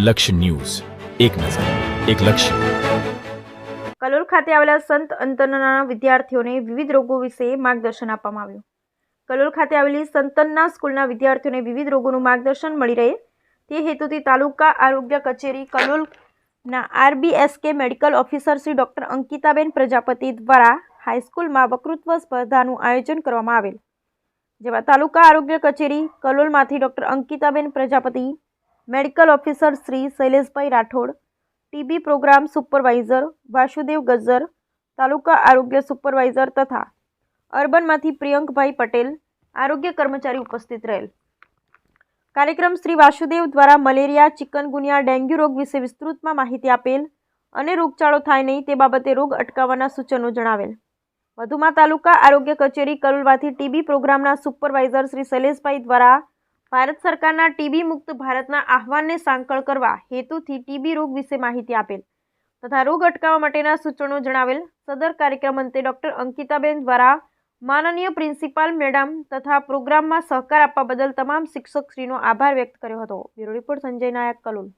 લક્ષ્ય ન્યૂઝ. એક નજર, એક લક્ષ્ય. કલોલ ખાતે આવેલા સંત અંતનના વિદ્યાર્થીઓને વિવિધ રોગો વિશે માર્ગદર્શન આપવામાં આવ્યું. કલોલ ખાતે આવેલી સંતનના સ્કૂલના વિદ્યાર્થીઓને વિવિધ રોગોનું માર્ગદર્શન મળી રહે. તે હેતુથી તાલુકા આરોગ્ય કચેરી કલોલના RBSK medical officer Shri doctor Ankitaben Prajapati દ્વારા હાઈસ્કૂલમાં વક્તૃત્વ સ્પર્ધાનું આયોજન કરવામાં આવેલ. જેમાં તાલુકા આરોગ્ય કચેરી કલોલમાંથી doctor Ankitaben Prajapati medical officer Shri Shaileshbhai Rathod, TB programme supervisor Vasudev Gajjar, taluka આરોગ્ય સુપરવાઇઝર તથા અર્બનમાંથી પ્રિયંકભાઈ પટેલ આરોગ્ય કર્મચારી ઉપસ્થિત રહેલ. કાર્યક્રમ શ્રી વાસુદેવ દ્વારા મલેરિયા ચિકનગુનિયા ડેન્ગ્યુ રોગ વિશે વિસ્તૃતમાં માહિતી આપેલ અને રોગચાળો થાય નહીં તે બાબતે રોગ અટકાવવાના સૂચનો જણાવેલ. વધુમાં તાલુકા આરોગ્ય કચેરી કલોલમાંથી ટીબી પ્રોગ્રામના સુપરવાઇઝર શ્રી શૈલેષભાઈ દ્વારા ભારત સરકારના ટીબી મુક્ત ભારતના આહવાનને સાંકળ કરવા હેતુથી ટીબી રોગ વિશે માહિતી આપેલ તથા રોગ અટકાવવા માટેના સૂચનો જણાવેલ. સદર કાર્યક્રમ અંતે ડૉક્ટર અંકિતાબેન દ્વારા માનનીય પ્રિન્સિપાલ મેડમ તથા પ્રોગ્રામમાં સહકાર આપવા બદલ તમામ શિક્ષકશ્રીનો આભાર વ્યક્ત કર્યો હતો. Bureau report Sanjay Nayak, Kalol.